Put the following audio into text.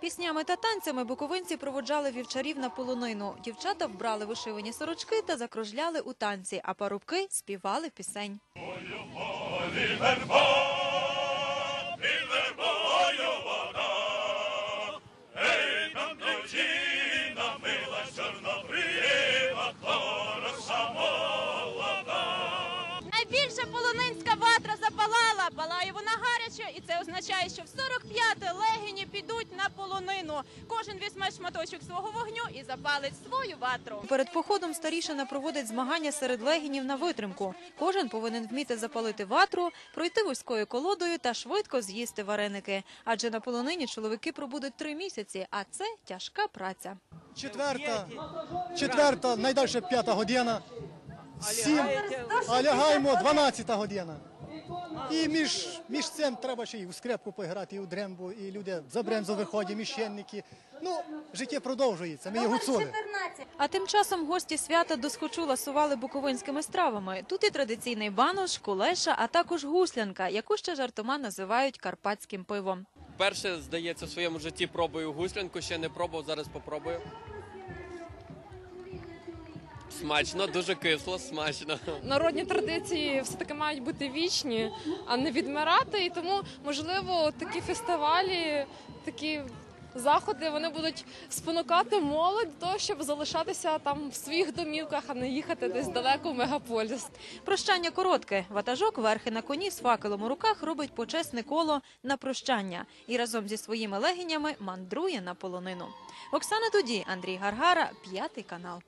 Піснями та танцями буковинці проводжали вівчарів на полонину. Дівчата вбрали вишивані сорочки та закружляли у танці, а парубки співали пісень. Полонинська ватра запалала, палає вона гаряче, і це означає, що в 45-те легіні підуть на полонину. Кожен візьме шматочок свого вогню і запалить свою ватру. Перед походом старішина проводить змагання серед легінів на витримку. Кожен повинен вміти запалити ватру, пройти вузькою колодою та швидко з'їсти вареники. Адже на полонині чоловіки пробудуть три місяці, а це тяжка праця. Четверта, четверта, найдальше п'ята година, сім, а лягаємо дванадцята година. І між, між цим треба ще й у скрепку пограти, і у дрембу, і люди за брензу виходять, міщенники. Ну, життя продовжується, ми є гуцули. А тим часом гості свята досхочу ласували буковинськими стравами. Тут і традиційний банош, кулеша, а також гуслянка, яку ще жартома називають карпатським пивом. Перше, здається, в своєму житті пробую гуслянку, ще не пробував, зараз попробую. Смачно, дуже кисло, смачно. народні традиції все таки мають бути вічні, а не відмирати. І тому, можливо, такі фестивалі, такі заходи вони будуть спонукати молодь до того, щоб залишатися там в своїх домівках, а не їхати десь далеко в мегаполіс. Прощання коротке. Ватажок верхи на коні з факелом у руках робить почесне коло на прощання і разом зі своїми легінями мандрує на полонину. Оксана Тоді, Андрій Гаргара, п'ятий канал.